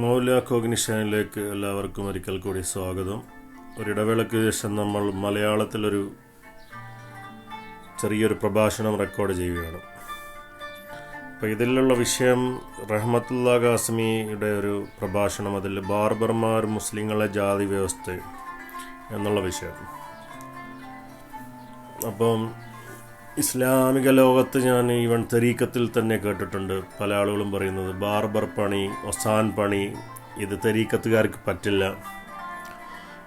മൗല കോഗ്നിഷനിലേക്ക് എല്ലാവർക്കും ഒരിക്കൽ കൂടി സ്വാഗതം. ഒരിടവേളയ്ക്ക് ശേഷം നമ്മൾ മലയാളത്തിലൊരു ചെറിയൊരു പ്രഭാഷണം റെക്കോർഡ് ചെയ്യുകയാണ്. അപ്പോൾ ഇതിലുള്ള വിഷയം റഹ്മത്തുള്ള ഖാസ്മിയുടെ ഒരു പ്രഭാഷണം അതിൽ ബാർബർമാർ മുസ്ലിങ്ങളെ ജാതി വ്യവസ്ഥ എന്നുള്ള വിഷയം. അപ്പം ഇസ്ലാമിക ലോകത്ത് ഞാൻ ഈവൻ തെരീക്കത്തിൽ തന്നെ കേട്ടിട്ടുണ്ട്. പല ആളുകളും പറയുന്നത് ബാർബർ പണി ഒസാൻ പണി ഇത് തെരീക്കത്തുകാർക്ക് പറ്റില്ല.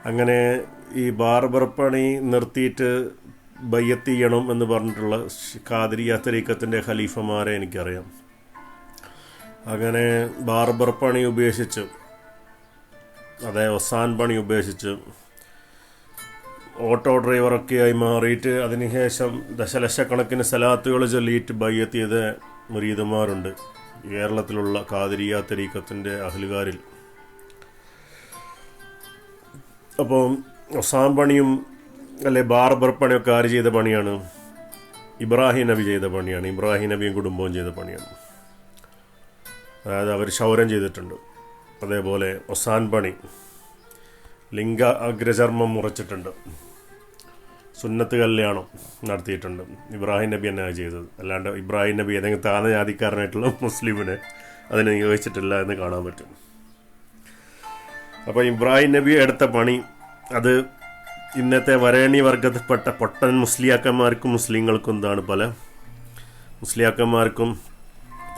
അങ്ങനെ ഈ ബാർബർ പണി നിർത്തിയിട്ട് ബയ്യത്ത് ചെയ്യണം എന്ന് പറഞ്ഞിട്ടുള്ള കാതിരിയ തെരീക്കത്തിന്റെ ഖലീഫമാരെ എനിക്കറിയാം. അങ്ങനെ ബാർബർ പണി ഉപേക്ഷിച്ച് അതെ ഒസാൻ പണി ഉപേക്ഷിച്ച് ഓട്ടോ ഡ്രൈവറൊക്കെയായി മാറിയിട്ട് അതിനുശേഷം ദശലക്ഷക്കണക്കിന് സലാത്തുകൾ ചൊല്ലിയിട്ട് ബയ്യത്ത് മുരീതന്മാരുണ്ട് കേരളത്തിലുള്ള കാതിരിയ തെരീക്കത്തിന്റെ അഹലുകാരിൽ. അപ്പോൾ ഒസാം പണിയും അല്ലെ ബാർബർ പണിയൊക്കെ ആര് ചെയ്ത പണിയാണ്? ഇബ്രാഹിം നബി ചെയ്ത പണിയാണ്. ഇബ്രാഹിം നബിയും കുടുംബവും ചെയ്ത പണിയാണ്. അതായത് അവർ ക്ഷൗരം ചെയ്തിട്ടുണ്ട്. അതേപോലെ ഒസാൻ പണി. ലിംഗ അഗ്രചർമ്മം മുറിച്ചിട്ടുണ്ട്. സുന്നത്ത് കല്യാണം നടത്തിയിട്ടുണ്ട്. ഇബ്രാഹിം നബി എന്നാ ചെയ്തത്. അല്ലാണ്ട് ഇബ്രാഹിം നബി ഏതെങ്കിലും താന്ന ജാതിക്കാരനായിട്ടുള്ള മുസ്ലിമിനെ അതിനെ നിയോഗിച്ചിട്ടില്ല എന്ന് കാണാൻ പറ്റും. അപ്പോൾ ഇബ്രാഹിം നബി എടുത്ത പണി അത് ഇന്നത്തെ വരേണി വർഗത്തിൽപ്പെട്ട പൊട്ടൻ മുസ്ലിയാക്കന്മാർക്കും മുസ്ലിങ്ങൾക്കും എന്താണ് പല? മുസ്ലിയാക്കന്മാർക്കും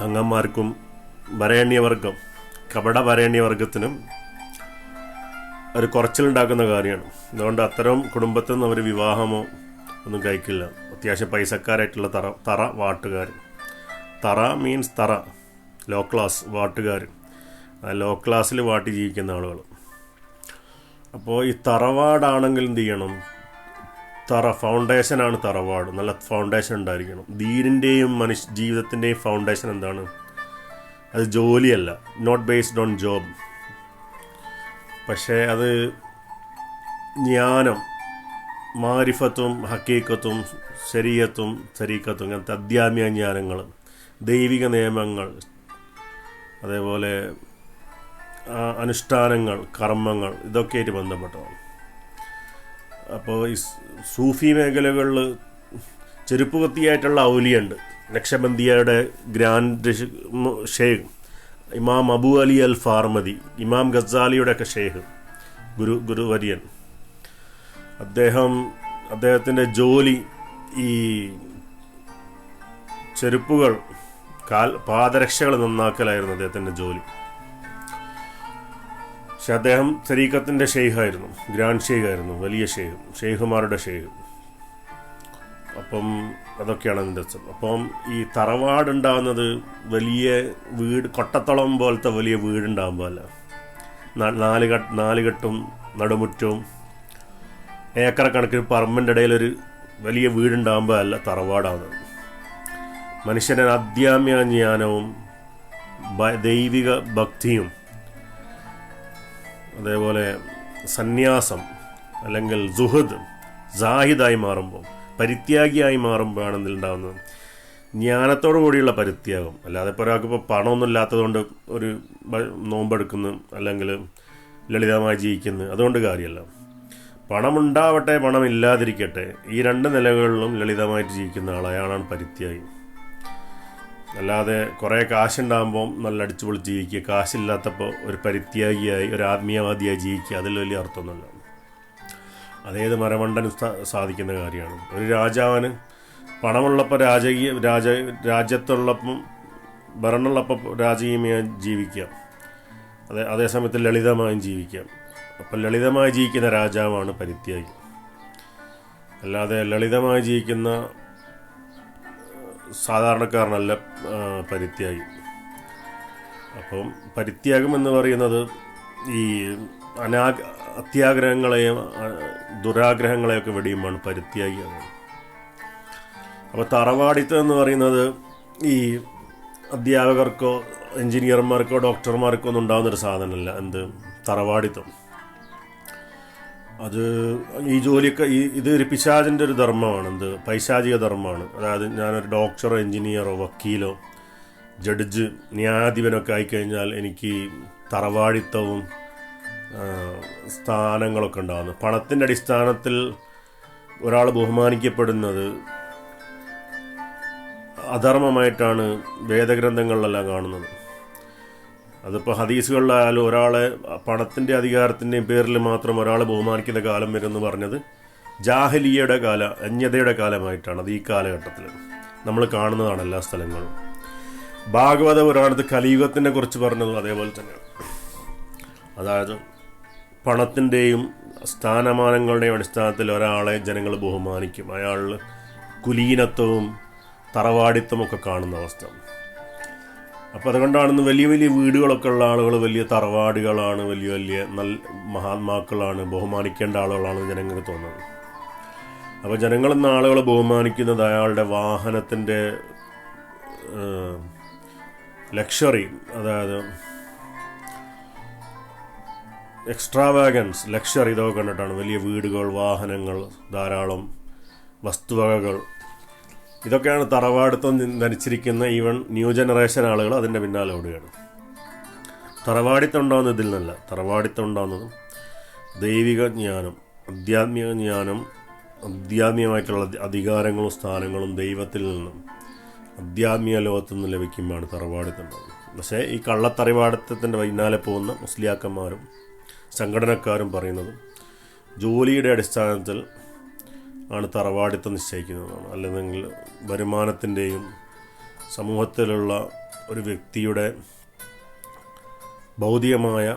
തങ്ങന്മാർക്കും വരേണ്യവർഗം കപട വരേണ്യവർഗത്തിനും ഒരു കുറച്ചിലുണ്ടാക്കുന്ന കാര്യമാണ്. അതുകൊണ്ട് അത്തരം കുടുംബത്തിൽ നിന്ന് അവർ വിവാഹമോ ഒന്നും കഴിക്കില്ല. അത്യാവശ്യം പൈസക്കാരായിട്ടുള്ള തറ തറ വാട്ടുകാർ തറ മീൻസ് തറ. ലോ ക്ലാസ് വാട്ടുകാർ ലോ ക്ലാസ്സിൽ വാട്ടി ജീവിക്കുന്ന ആളുകൾ അപ്പോൾ ഈ തറവാടാണെങ്കിൽ എന്ത് ചെയ്യണം? തറ ഫൗണ്ടേഷനാണ് തറവാട്. നല്ല ഫൗണ്ടേഷൻ ഉണ്ടായിരിക്കണം. ധീരിന്റെയും മനുഷ്യ ജീവിതത്തിന്റെയും ഫൗണ്ടേഷൻ എന്താണ്? അത് ജോലിയല്ല. നോട്ട് ബേസ്ഡ് ഓൺ ജോബ് പക്ഷേ അത് ജ്ഞാനം മാരിഫത്വം ഹക്കീക്കത്വം ശരീരത്വം ശരീക്കത്വം ഇങ്ങനത്തെ അധ്യാത്മിക ജ്ഞാനങ്ങൾ ദൈവിക നിയമങ്ങൾ അതേപോലെ അനുഷ്ഠാനങ്ങൾ കർമ്മങ്ങൾ ഇതൊക്കെയായിട്ട് ബന്ധപ്പെട്ടതാണ്. അപ്പോൾ ഈ സൂഫി മേഖലകളിൽ ചെരുപ്പ് കത്തിയായിട്ടുള്ള ഔലിയുണ്ട്. നക്ഷബന്ധിയയുടെ ഗ്രാൻഡ് ഷേഖ്. ഇമാം അബു അലി അൽ ഫാർമതി ഇമാം ഗസാലിയുടെ ഒക്കെ ഷേഹ് ഗുരു ഗുരുവര്യൻ. അദ്ദേഹം അദ്ദേഹത്തിന്റെ ജോലി ഈ ചെരുപ്പുകൾ കാൽ പാദരക്ഷകൾ നന്നാക്കലായിരുന്നു അദ്ദേഹത്തിന്റെ ജോലി. പക്ഷെ അദ്ദേഹം ശരീക്കത്തിന്റെ ഷെയ്ഖായിരുന്നു ഗ്രാൻഡ് ഷെയ്ഖായിരുന്നു വലിയ ഷെയ്ഖ് ഷെയ്ഖുമാരുടെ ഷെയ്ഖ്. അപ്പം അതൊക്കെയാണ് അതിന്റെ അപ്പം ഈ തറവാടുണ്ടാകുന്നത് വലിയ വീട് കൊട്ടത്തളം പോലത്തെ വലിയ വീടുണ്ടാകുമ്പോൾ അല്ല. നാല് കട്ട് നാല് കെട്ടും നടുമുറ്റവും ഏക്കറ കണക്കിന് പറമ്പിന്റെ ഇടയിലൊരു വലിയ വീടുണ്ടാകുമ്പോൾ അല്ല തറവാടാണ് മനുഷ്യനെ അധ്യാമ്യ ജ്ഞാനവും ദൈവിക ഭക്തിയും അതേപോലെ സന്യാസം അല്ലെങ്കിൽ സുഹൃദ് ജാഹിദായി മാറുമ്പോൾ പരിത്യാഗിയായി മാറുമ്പോഴാണ് ഇതിലുണ്ടാകുന്നത് ജ്ഞാനത്തോടു കൂടിയുള്ള പരിത്യാഗം. അല്ലാതെ ഇപ്പോൾ ഒരാൾക്ക് ഇപ്പോൾ പണമൊന്നും ഇല്ലാത്തതുകൊണ്ട് ഒരു നോമ്പെടുക്കുന്നു അല്ലെങ്കിൽ ലളിതമായി ജീവിക്കുന്നു അതുകൊണ്ട് കാര്യമല്ല. പണമുണ്ടാവട്ടെ പണമില്ലാതിരിക്കട്ടെ ഈ രണ്ട് നിലകളിലും ലളിതമായിട്ട് ജീവിക്കുന്ന ആൾ അയാളാണ് പരിത്യാഗി. അല്ലാതെ കുറേ കാശുണ്ടാകുമ്പോൾ നല്ല അടിച്ചുപൊളിച്ച് ജീവിക്കുക കാശില്ലാത്തപ്പോൾ ഒരു പരിത്യാഗിയായി ഒരു ആത്മീയവാദിയായി ജീവിക്കുക അതിൽ വലിയ അർത്ഥമൊന്നുമില്ല. അതേത് മരമണ്ടനും സാധിക്കുന്ന കാര്യമാണ്. ഒരു രാജാവിന് പണമുള്ളപ്പോൾ രാജകീയ രാജ രാജ്യത്തുള്ളപ്പം ഭരണമുള്ളപ്പോൾ രാജകീയമായി ജീവിക്കാം അതേ അതേസമയത്ത് ലളിതമായും ജീവിക്കാം അപ്പം ലളിതമായി ജീവിക്കുന്ന രാജാവാണ് പരിത്യാഗി. അല്ലാതെ ലളിതമായി ജീവിക്കുന്ന സാധാരണക്കാരനല്ല പരിത്യാഗി. അപ്പം പരിത്യാഗം എന്ന് പറയുന്നത് ഈ അനാ അത്യാഗ്രഹങ്ങളെയും ദുരാഗ്രഹങ്ങളെയൊക്കെ വെടിയുമാണ് പരിത്യാഗിയാണ് അപ്പോൾ തറവാടിത്തം എന്ന് പറയുന്നത് ഈ അധ്യാപകർക്കോ എഞ്ചിനീയർമാർക്കോ ഡോക്ടർമാർക്കോ ഒന്നും ഉണ്ടാകുന്നൊരു സാധനമല്ല. എന്ത്? തറവാടിത്തം. അത് ഈ ജോലിയൊക്കെ ഈ ഇത് ഒരു പിശാചിന്റെ ഒരു ധർമ്മമാണ്. എന്ത്? പൈശാചിക ധർമ്മമാണ്. അതായത് ഞാനൊരു ഡോക്ടറോ എഞ്ചിനീയറോ വക്കീലോ ജഡ്ജ് ന്യായാധിപനൊക്കെ ആയിക്കഴിഞ്ഞാൽ എനിക്ക് തറവാടിത്തവും സ്ഥാനങ്ങളൊക്കെ ഉണ്ടാകുന്നു പണത്തിന്റെ അടിസ്ഥാനത്തിൽ ഒരാൾ ബഹുമാനിക്കപ്പെടുന്നത് അധർമ്മമായിട്ടാണ് വേദഗ്രന്ഥങ്ങളിലെല്ലാം കാണുന്നത്. അതിപ്പോൾ ഹദീസുകളിലായാലും ഒരാളെ പണത്തിന്റെ അധികാരത്തിന്റെയും പേരിൽ മാത്രം ഒരാളെ ബഹുമാനിക്കുന്ന കാലം വരുമെന്ന് പറഞ്ഞത് ജാഹലിയയുടെ കാല അന്യതയുടെ കാലമായിട്ടാണ്. അത് ഈ കാലഘട്ടത്തിൽ നമ്മൾ കാണുന്നതാണ് എല്ലാ സ്ഥലങ്ങളും. ഭാഗവത പുരാണത്ത് കലിയുഗത്തിനെ കുറിച്ച് പറഞ്ഞതും അതേപോലെ തന്നെയാണ്. അതായത് പണത്തിന്റെയും സ്ഥാനമാനങ്ങളുടെയും അടിസ്ഥാനത്തിൽ ഒരാളെ ജനങ്ങൾ ബഹുമാനിക്കും. അയാൾ കുലീനത്വവും ഒക്കെ കാണുന്ന അവസ്ഥ. അപ്പോൾ അതുകൊണ്ടാണ് ഇന്ന് വലിയ വലിയ വീടുകളൊക്കെ ഉള്ള ആളുകൾ വലിയ തറവാടുകളാണ് വലിയ വലിയ നല്ല മഹാത്മാക്കളാണ് ബഹുമാനിക്കേണ്ട ആളുകളാണ് ജനങ്ങൾക്ക് തോന്നുന്നത്. അപ്പോൾ ജനങ്ങൾ ഇന്ന് ആളുകളെ ബഹുമാനിക്കുന്നത് അയാളുടെ വാഹനത്തിന്റെ ലക്ഷറി അതായത് എക്സ്ട്രാവാഗൻസ് ലക്ഷറി ഇതൊക്കെ കണ്ടിട്ടാണ് വലിയ വീടുകൾ വാഹനങ്ങൾ ധാരാളം വസ്തുവകകൾ. ഇതൊക്കെയാണ് തറവാടുത്തം ധരിച്ചിരിക്കുന്ന ഈവൻ ന്യൂ ജനറേഷൻ ആളുകൾ അതിന്റെ പിന്നാലെ ഓടുകയാണ്. തറവാടിത്തം ഉണ്ടാകുന്ന ഇതിൽ നിന്നല്ല തറവാടിത്തം ഉണ്ടാകുന്നത് ദൈവിക ജ്ഞാനം ആധ്യാത്മിക ജ്ഞാനം ആധ്യാത്മികമായിട്ടുള്ള അധികാരങ്ങളും സ്ഥാനങ്ങളും ദൈവത്തിൽ നിന്നും ആധ്യാത്മിക ലോകത്തു നിന്ന് ലഭിക്കുമ്പോഴാണ് തറവാടിത്തം ഉണ്ടാകുന്നത് പക്ഷേ ഈ കള്ളത്തറവാടിത്തത്തിന്റെ പിന്നാലെ പോകുന്ന മുസ്ലിയാക്കന്മാരും സംഘടനക്കാരും പറയുന്നത് ജോലിയുടെ അടിസ്ഥാനത്തിൽ ആണ് തറവാടിത്തം നിശ്ചയിക്കുന്നതാണ് അല്ലെങ്കിൽ വരുമാനത്തിന്റെയും സമൂഹത്തിലുള്ള ഒരു വ്യക്തിയുടെ ഭൗതികമായ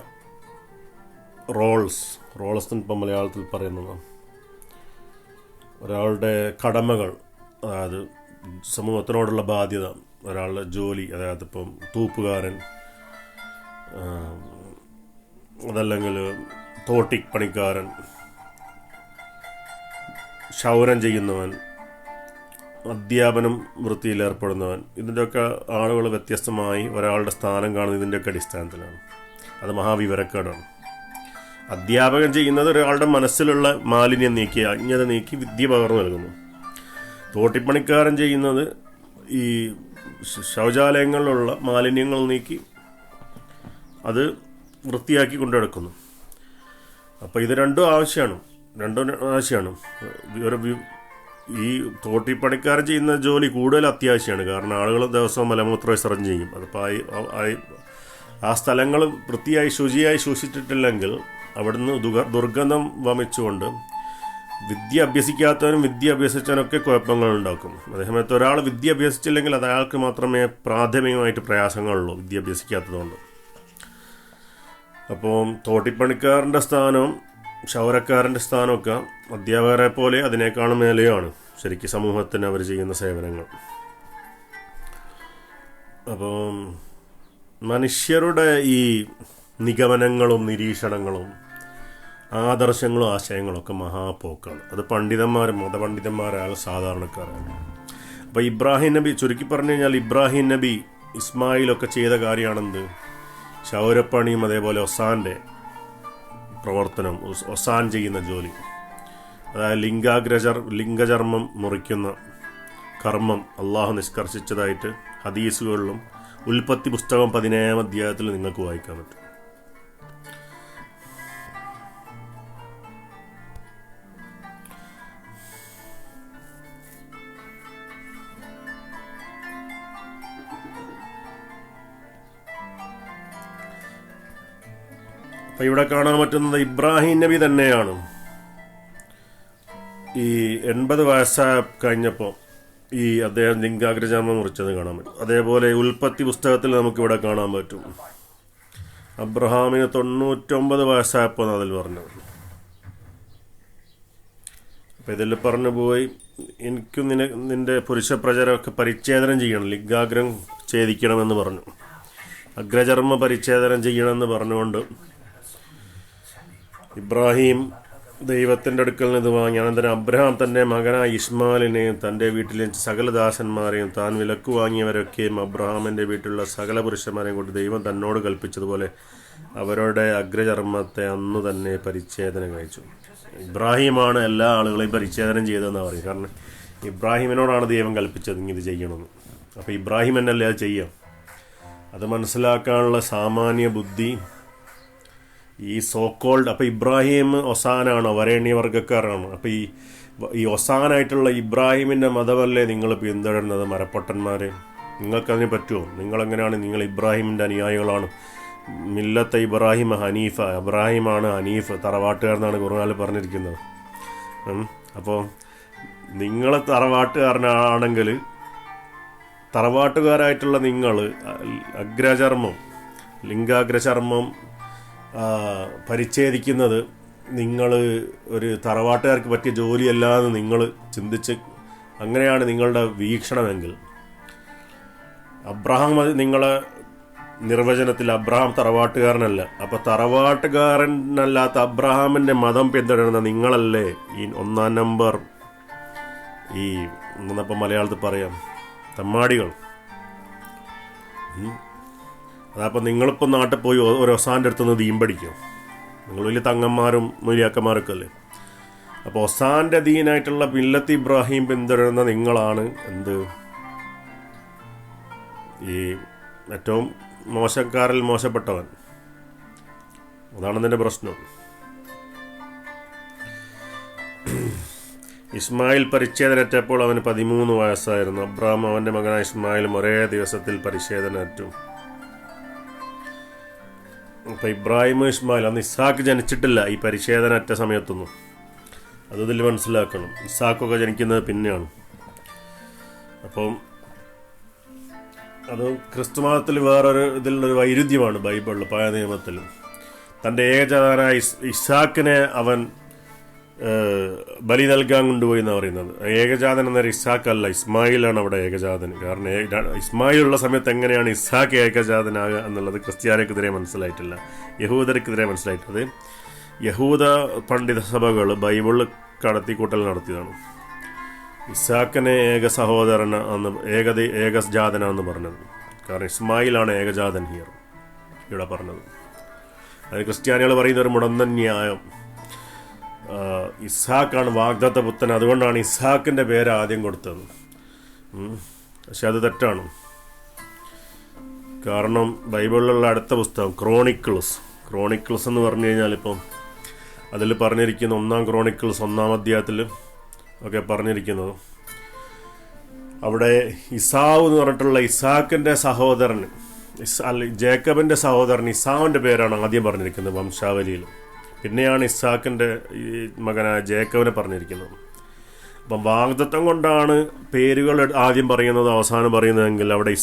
റോൾസ് റോൾസ് ഇപ്പം മലയാളത്തിൽ പറയുന്നതാണ് ഒരാളുടെ കടമകൾ അതായത് സമൂഹത്തിനോടുള്ള ബാധ്യത ഒരാളുടെ ജോലി അതായത് ഇപ്പം തൂപ്പുകാരൻ അതല്ലെങ്കിൽ തോട്ടിക് പണിക്കാരൻ ക്ഷൗരം ചെയ്യുന്നവൻ അധ്യാപനം വൃത്തിയിലേർപ്പെടുന്നവൻ ഇതിന്റെയൊക്കെ ആളുകൾ വ്യത്യസ്തമായി ഒരാളുടെ സ്ഥാനം കാണുന്നത് ഇതിന്റെയൊക്കെ അടിസ്ഥാനത്തിലാണ്. അത് മഹാവിവരക്കേടാണ്. അധ്യാപകൻ ചെയ്യുന്നത് ഒരാളുടെ മനസ്സിലുള്ള മാലിന്യം നീക്കി അജ്ഞത നീക്കി വിദ്യ പകർന്നു നൽകുന്നു. തോട്ടിപ്പണിക്കാരൻ ചെയ്യുന്നത് ഈ ശൗചാലയങ്ങളിലുള്ള മാലിന്യങ്ങൾ നീക്കി അത് വൃത്തിയാക്കി കൊണ്ടെടുക്കുന്നു. അപ്പോൾ ഇത് രണ്ടും ആവശ്യമാണ്. രണ്ടും ആവശ്യമാണ്. ഒരു ഈ തോട്ടിപ്പണിക്കാരൻ ചെയ്യുന്ന ജോലി കൂടുതൽ അത്യാവശ്യമാണ്. കാരണം ആളുകൾ ദിവസവും മലമൂത്ര വിസർജനം ചെയ്യും. അതിപ്പോൾ ആ സ്ഥലങ്ങൾ വൃത്തിയായി ശുചിയായി സൂക്ഷിച്ചിട്ടില്ലെങ്കിൽ അവിടുന്ന് ദുർഗന്ധം വമിച്ചുകൊണ്ട് വിദ്യ അഭ്യസിക്കാത്തവനും വിദ്യ അഭ്യസിച്ചവനൊക്കെ കുഴപ്പങ്ങൾ ഉണ്ടാക്കും. അതേസമയത്ത് ഒരാൾ വിദ്യ അഭ്യസിച്ചില്ലെങ്കിൽ അത് അയാൾക്ക് മാത്രമേ പ്രാഥമികമായിട്ട് പ്രയാസങ്ങളുള്ളൂ വിദ്യ അഭ്യസിക്കാത്തതുകൊണ്ട്. അപ്പോൾ തോട്ടിപ്പണിക്കാരന്റെ സ്ഥാനവും ക്ഷൗരക്കാരന്റെ സ്ഥാനമൊക്കെ അധ്യാപകരെ പോലെ അതിനേക്കാളും മേലെയാണ് ശരിക്കും സമൂഹത്തിന് അവർ ചെയ്യുന്ന സേവനങ്ങൾ. അപ്പം മനുഷ്യരുടെ ഈ നിഗമനങ്ങളും നിരീക്ഷണങ്ങളും ആദർശങ്ങളും ആശയങ്ങളും ഒക്കെ മഹാപോക്കാണ്. അത് പണ്ഡിതന്മാരും മതപണ്ഡിതന്മാരായ സാധാരണക്കാരാണ്. അപ്പോൾ ഇബ്രാഹിം നബി ചുരുക്കി പറഞ്ഞു കഴിഞ്ഞാൽ ഇബ്രാഹിം നബി ഇസ്മായിലൊക്കെ ചെയ്ത കാര്യമാണെന്ത്? ശൗരപ്പണിയും അതേപോലെ ഒസാന്റെ പ്രവർത്തനം ഒസ്- ഒസാൻ ചെയ്യുന്ന ജോലി. അതായത് ലിംഗാഗ്രജർ ലിംഗചർമ്മം മുറിക്കുന്ന കർമ്മം അള്ളാഹു നിഷ്കർഷിച്ചതായിട്ട് ഹദീസുകളിലും ഉൽപ്പത്തി പുസ്തകം പതിനേഴാം അധ്യായത്തിൽ നിങ്ങൾക്ക് വായിക്കാൻ പറ്റും. അപ്പൊ ഇവിടെ കാണാൻ പറ്റുന്നത് ഇബ്രാഹിം നബി തന്നെയാണ്. ഈ എൺപത് വയസ്സായ കഴിഞ്ഞപ്പോൾ ഈ അദ്ദേഹം ലിംഗാഗ്രജാമം മുറിച്ചത് കാണാൻ പറ്റും. അതേപോലെ ഉൽപ്പത്തി പുസ്തകത്തിൽ നമുക്കിവിടെ കാണാൻ പറ്റും. അബ്രഹാമിന് തൊണ്ണൂറ്റൊമ്പത് വയസ്സായപ്പോൾ അതിൽ പറഞ്ഞു. അപ്പം ഇതിൽ പറഞ്ഞു പോയി എനിക്കും നിന നിന്റെ പുരുഷ പ്രചരമൊക്കെ പരിച്ഛേദനം ചെയ്യണം ലിംഗാഗ്രം ഛേദിക്കണമെന്ന് പറഞ്ഞു. അഗ്രചർമ്മ പരിച്ഛേദനം ചെയ്യണമെന്ന് പറഞ്ഞുകൊണ്ട് ഇബ്രാഹിം ദൈവത്തിന്റെ അടുക്കൽ നിന്ന് വാങ്ങി. അനന്തരം അബ്രഹാം തന്റെ മകനായ ഇസ്മാലിനെയും തന്റെ വീട്ടിലെ സകല ദാസന്മാരെയും താൻ വിലക്ക് വാങ്ങിയവരൊക്കെയും അബ്രഹാമിന്റെ വീട്ടിലുള്ള സകല പുരുഷന്മാരെയും കൊണ്ട് ദൈവം തന്നോട് കൽപ്പിച്ചതുപോലെ അവരുടെ അഗ്രചർമ്മത്തെ അന്ന് തന്നെ പരിച്ഛേദനം കഴിച്ചു. ഇബ്രാഹിമാണ് എല്ലാ ആളുകളെയും പരിച്ഛേദനം ചെയ്തതെന്ന് പറയും കാരണം ഇബ്രാഹിമിനോടാണ് ദൈവം കൽപ്പിച്ചത് ഇത് ചെയ്യണമെന്ന്. അപ്പോൾ ഇബ്രാഹിം എന്നല്ലേ അത് ചെയ്യാം? അത് മനസ്സിലാക്കാനുള്ള സാമാന്യ ബുദ്ധി ഈ സോ കോൾഡ് അപ്പോൾ ഇബ്രാഹിം ഒസാനാണോ വരേണ്യ വർഗക്കാരാണോ അപ്പോൾ ഈ ഈ ഒസാനായിട്ടുള്ള ഇബ്രാഹിമിന്റെ മതമല്ലേ നിങ്ങൾ പിന്തുടരുന്നത് മരപ്പൊട്ടന്മാരെ? നിങ്ങൾക്കതിന് പറ്റുമോ? നിങ്ങളെങ്ങനെയാണ് നിങ്ങൾ ഇബ്രാഹിമിന്റെ അനുയായികളാണ്? മില്ലത്തെ ഇബ്രാഹിം ഹനീഫ ഇബ്രാഹിമാണ് ഹനീഫ് തറവാട്ടുകാരനാണ് കുറുനാല് പറഞ്ഞിരിക്കുന്നത്. അപ്പോൾ നിങ്ങൾ തറവാട്ടുകാരനാണെങ്കിൽ തറവാട്ടുകാരായിട്ടുള്ള നിങ്ങൾ അഗ്രചർമ്മം ലിംഗാഗ്രചർമ്മം പരിച്ഛേദിക്കുന്നത് നിങ്ങൾ ഒരു തറവാട്ടുകാർക്ക് പറ്റിയ ജോലിയല്ലാന്ന് നിങ്ങൾ ചിന്തിച്ച് അങ്ങനെയാണ് നിങ്ങളുടെ വീക്ഷണമെങ്കിൽ. അബ്രഹാം നിങ്ങളെ നിർവചനത്തിൽ അബ്രഹാം തറവാട്ടുകാരനല്ല. അപ്പൊ തറവാട്ടുകാരനല്ലാത്ത അബ്രഹാമിന്റെ മതം പിന്തുടരുന്ന നിങ്ങളല്ലേ? ഈ ഒന്നാം നമ്പർ ഈ എന്നപ്പോൾ മലയാളത്തിൽ പറയാം തമ്മാടികൾ. അതപ്പോൾ നിങ്ങളിപ്പോൾ നാട്ടിൽ പോയി ഒരു ഒസാന്റെ അടുത്തുനിന്ന് ദീൻ പഠിക്കും. നിങ്ങൾ വലിയ തങ്ങന്മാരും മൊലിയാക്കന്മാരൊക്കെ അല്ലേ അപ്പോൾ ഒസാന്റെ ദീനായിട്ടുള്ള മില്ലത്ത് ഇബ്രാഹിം പിന്തുടരുന്ന നിങ്ങളാണ് എന്ത്? ഈ ഏറ്റവും മോശക്കാരിൽ മോശപ്പെട്ടവൻ. അതാണ് ഇതിന്റെ പ്രശ്നം. ഇസ്മായിൽ പരിച്ഛേദനേറ്റപ്പോൾ അവന് പതിമൂന്ന് വയസ്സായിരുന്നു. അബ്രാം അവന്റെ മകനായ ഇസ്മായിലും ഒരേ ദിവസത്തിൽ പരിച്ഛേദനേറ്റു. അപ്പൊ ഇബ്രാഹിം ഇസ്മായിൽ അന്ന് ഇസാക്ക് ജനിച്ചിട്ടില്ല. ഈ പരിച്ഛേദനറ്റ സമയത്തൊന്നും. അത് ഇതിൽ മനസ്സിലാക്കണം. ഇസാക്കൊക്കെ ജനിക്കുന്നത് പിന്നെയാണ്. അപ്പം അത് ക്രിസ്തുമതത്തിൽ വേറൊരു ഇതിലുള്ളൊരു വൈരുദ്ധ്യമാണ് ബൈബിളിൽ പഴയ നിയമത്തിലും. തന്റെ ഏകജാതനായ ഇസ് ഇസാക്കിനെ അവൻ ബലി നൽകാൻ കൊണ്ടുപോയി എന്നാണ് പറയുന്നത്. ഏകജാതൻ എന്ന ഇസാഖ് അല്ല ഇസ്മായിലാണ് അവിടെ ഏകജാതൻ. കാരണം ഇസ്മായിൽ ഉള്ള സമയത്ത് എങ്ങനെയാണ് ഇസാഖ് ഏകജാതനാകുക എന്നുള്ളത് ക്രിസ്ത്യാനിക്കെതിരെ മനസ്സിലായിട്ടില്ല. യഹൂദർക്കെതിരെ മനസ്സിലായിട്ടത് യഹൂദ പണ്ഡിത സഭകൾ ബൈബിളിൽ കടത്തിക്കൂട്ടൽ നടത്തിയതാണ്. ഇസാഖിനെ ഏക സഹോദരൻ എന്ന് ഏകത ഏകജാതനാന്ന് പറഞ്ഞത്. കാരണം ഇസ്മായിലാണ് ഏകജാതൻ ഹിയർ ഇവിടെ പറഞ്ഞത്. അത് ക്രിസ്ത്യാനികൾ പറയുന്ന ഒരു മുടന്തൻ ന്യായം. ഇസ്ഹാക്കാണ് വാഗ്ദത്ത പുത്തൻ അതുകൊണ്ടാണ് ഇസ്ഹാക്കിന്റെ പേര് ആദ്യം കൊടുത്തത്. പക്ഷെ അത് തെറ്റാണ്. കാരണം ബൈബിളിലുള്ള അടുത്ത പുസ്തകം ക്രോണിക്കിൾസ് ക്രോണിക്കിൾസ് എന്ന് പറഞ്ഞു കഴിഞ്ഞാൽ ഇപ്പം അതിൽ പറഞ്ഞിരിക്കുന്ന ഒന്നാം ക്രോണിക്കിൾസ് ഒന്നാം അധ്യായത്തിൽ ഒക്കെ പറഞ്ഞിരിക്കുന്നത് അവിടെ ഇസാവ് എന്ന് പറഞ്ഞിട്ടുള്ള ഇസാക്കിന്റെ സഹോദരൻ ഇസ് അല്ല ജേക്കബിന്റെ സഹോദരൻ ഇസാവിന്റെ പേരാണ് ആദ്യം പറഞ്ഞിരിക്കുന്നത് വംശാവലിയിൽ. പിന്നെയാണ് ഇസാക്കിന്റെ ഈ മകനായ ജേക്കബിനെ പറഞ്ഞിരിക്കുന്നത്. അപ്പം വാഗ്ദത്വം കൊണ്ടാണ് പേരുകൾ ആദ്യം പറയുന്നത് അവസാനം പറയുന്നതെങ്കിൽ അവിടെ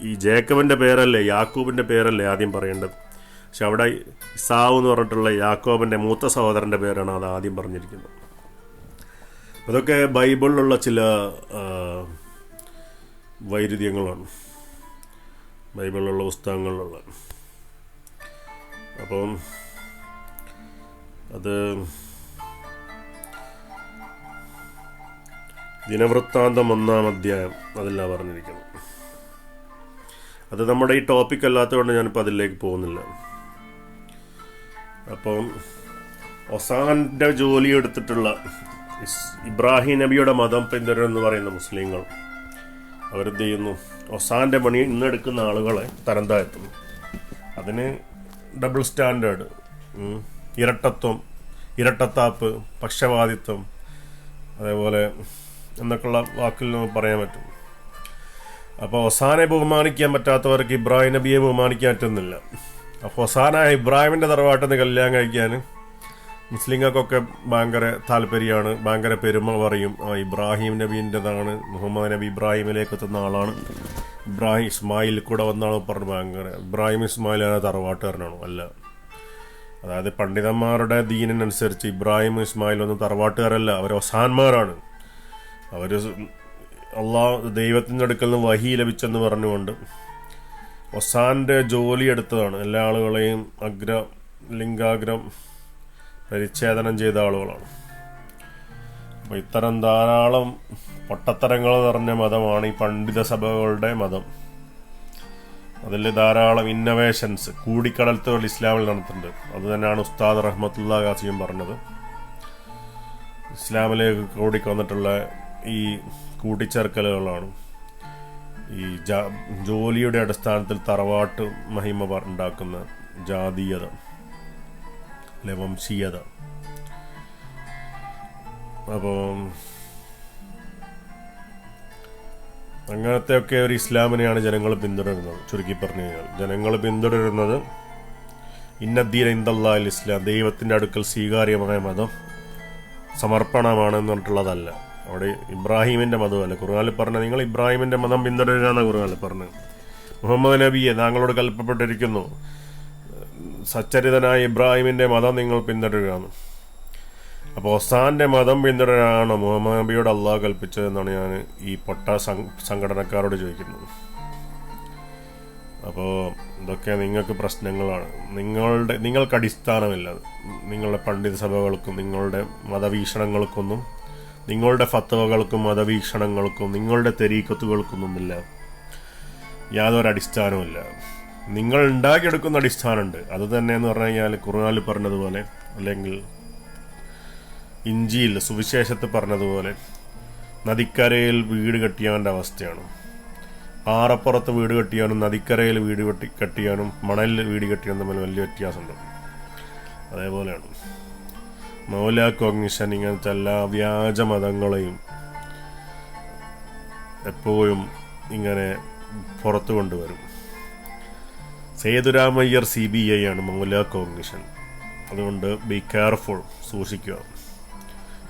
ഈ ജേക്കബിന്റെ പേരല്ലേ യാക്കൂബിന്റെ പേരല്ലേ ആദ്യം പറയേണ്ടത്? പക്ഷെ അവിടെ ഇസാവ് എന്ന് പറഞ്ഞിട്ടുള്ള യാക്കോബിന്റെ മൂത്ത സഹോദരന്റെ പേരാണ് അത് ആദ്യം പറഞ്ഞിരിക്കുന്നത്. അതൊക്കെ ബൈബിളിലുള്ള ചില വൈരുദ്ധ്യങ്ങളാണ്. ബൈബിളിലുള്ള പുസ്തകങ്ങളിലുള്ള. അപ്പം അത് ദിനവൃത്താന്തം ഒന്നാം അധ്യായം അതിലാണ് പറഞ്ഞിരിക്കുന്നത്. അത് നമ്മുടെ ഈ ടോപ്പിക് അല്ലാത്തതുകൊണ്ട് ഞാനിപ്പോൾ അതിലേക്ക് പോകുന്നില്ല. അപ്പം ഒസാന്റെ ജോലി എടുത്തിട്ടുള്ള ഇബ്രാഹിം നബിയുടെ മതം പിന്തുടരുന്ന് പറയുന്ന മുസ്ലിങ്ങൾ അവരെന്ത് ചെയ്യുന്നു? ഒസാന്റെ പണി ഇന്നെടുക്കുന്ന ആളുകളെ തരം താഴ്ത്തുന്നു അതിന് ഡബിൾ സ്റ്റാൻഡേർഡ് ഇരട്ടത്വം ഇരട്ടത്താപ്പ് പക്ഷപാതിത്വം അതേപോലെ എന്നൊക്കെയുള്ള വാക്കിൽ നമുക്ക് പറയാൻ പറ്റും. അപ്പോൾ ഒസാനെ ബഹുമാനിക്കാൻ പറ്റാത്തവർക്ക് ഇബ്രാഹിം നബിയെ ബഹുമാനിക്കാൻ പറ്റുന്നില്ല. അപ്പോൾ ഒസാന ഇബ്രാഹിമിന്റെ തറവാട്ടിൽ നിന്ന് കല്യാണം കഴിക്കാൻ മുസ്ലിങ്ങൾക്കൊക്കെ ഭയങ്കര താല്പര്യമാണ്. ഭയങ്കര പെരുമ പറയും. ആ ഇബ്രാഹിം നബീന്റെതാണ് മുഹമ്മദ് നബി ഇബ്രാഹിമിലേക്ക് എത്തുന്ന ആളാണ്. ഇബ്രാഹിം ഇസ്മായിൽ കൂടെ വന്നാണ് പറഞ്ഞു ഭയങ്കര. ഇബ്രാഹിം ഇസ്മായിൽ ആണ് തറവാട്ടുകാരനാണോ. അല്ല. അതായത് പണ്ഡിതന്മാരുടെ ദീനിനനുസരിച്ച് ഇബ്രാഹിം ഇസ്മായിൽ ഒന്നും തറവാട്ടുകാരല്ല. അവർ ഒസാന്മാരാണ് അവർ അള്ളാഹ് ദൈവത്തിന്റെ അടുക്കൽ നിന്ന് വഹി ലഭിച്ചെന്ന് പറഞ്ഞുകൊണ്ട് ഒസാന്റെ ജോലി എടുത്തതാണ്. എല്ലാ ആളുകളെയും അഗ്ര ലിംഗാഗ്രം പരിച്ഛേദനം ചെയ്ത ആളുകളാണ്. അപ്പോൾ ഇത്തരം ധാരാളം പൊട്ടത്തരങ്ങൾ നിറഞ്ഞ മതമാണ് ഈ പണ്ഡിത സഭകളുടെ മതം. അതിൽ ധാരാളം ഇന്നവേഷൻസ് കൂടിക്കടൽത്തുകൾ ഇസ്ലാമിൽ നടത്തുന്നുണ്ട്. അത് തന്നെയാണ് ഉസ്താദ് റഹ്മത്തുള്ള ഖാസിയും പറഞ്ഞത്. ഇസ്ലാമിലേക്ക് കൂടിക്കൊന്നിട്ടുള്ള ഈ കൂട്ടിച്ചേർക്കലുകളാണ്. ഈ ജോലിയുടെ അടിസ്ഥാനത്തിൽ തറവാട്ട് മഹിമ ഉണ്ടാക്കുന്ന ജാതീയത അല്ലെ വംശീയത. അപ്പോൾ അങ്ങനത്തെയൊക്കെ ഒരു ഇസ്ലാമിനെയാണ് ജനങ്ങൾ പിന്തുടരുന്നത്. ചുരുക്കി പറഞ്ഞു കഴിഞ്ഞാൽ ജനങ്ങൾ പിന്തുടരുന്നത് ഇന്നദ്ദീൻ ഇന്ദല്ലാൽ ഇസ്ലാം ദൈവത്തിന്റെ അടുക്കൽ സ്വീകാര്യമായ മതം സമർപ്പണമാണ് എന്ന് പറഞ്ഞിട്ടുള്ളതല്ല. അവിടെ ഇബ്രാഹിമിന്റെ മതമല്ല. ഖുർആാനിൽ പറഞ്ഞ നിങ്ങൾ ഇബ്രാഹിമിന്റെ മതം പിന്തുടരുക എന്നാണ് ഖുർആാനിൽ പറഞ്ഞത്. മുഹമ്മദ് നബിയെ താങ്കളോട് കൽപ്പപ്പെട്ടിരിക്കുന്നു. സച്ചരിതനായ ഇബ്രാഹിമിന്റെ മതം നിങ്ങൾ പിന്തുടരുകയാണ് അപ്പോൾ ഒസാന്റെ മതം പിന്തുടരാനാണ് മുഹമ്മദ് നബിയോട് അള്ളാഹ് കൽപ്പിച്ചതെന്നാണ് ഞാൻ ഈ പൊട്ട സംഘടനക്കാരോട് ചോദിക്കുന്നത്. അപ്പോൾ ഇതൊക്കെ നിങ്ങൾക്ക് പ്രശ്നങ്ങളാണ്. നിങ്ങളുടെ നിങ്ങൾക്ക് അടിസ്ഥാനമില്ല. നിങ്ങളുടെ പണ്ഡിത സഭകൾക്കും നിങ്ങളുടെ മതവീക്ഷണങ്ങൾക്കൊന്നും നിങ്ങളുടെ ഫത്തവകൾക്കും മതവീക്ഷണങ്ങൾക്കും നിങ്ങളുടെ തെരീക്കത്തുകൾക്കൊന്നുമില്ല. യാതൊരു അടിസ്ഥാനവുമില്ല. നിങ്ങൾ ഉണ്ടാക്കിയെടുക്കുന്ന അടിസ്ഥാനമുണ്ട്. അത് തന്നെയെന്ന് പറഞ്ഞു കഴിഞ്ഞാൽ ഖുർആനിൽ പറഞ്ഞതുപോലെ അല്ലെങ്കിൽ ഇഞ്ചിയിൽ സുവിശേഷത്ത് പറഞ്ഞതുപോലെ. നദിക്കരയിൽ വീട് കെട്ടിയവന്റെ അവസ്ഥയാണ്. പാറപ്പുറത്ത് വീട് കെട്ടിയാനും നദിക്കരയിൽ വീട് കെട്ടി കെട്ടിയാനും മണലിൽ വീട് കെട്ടിയാനും തമ്മിൽ വലിയ വ്യത്യാസമുണ്ട്. അതേപോലെയാണ്. മൗല കോഗ്നിഷൻ ഇങ്ങനത്തെ എല്ലാ വ്യാജ മതങ്ങളെയും എപ്പോഴും ഇങ്ങനെ പുറത്തു കൊണ്ടുവരും. സേതുരാമയ്യർ സി ബി ഐ ആണ് മൗല കോഗ്നിഷൻ അതുകൊണ്ട് ബി കെയർഫുൾ സൂക്ഷിക്കുക.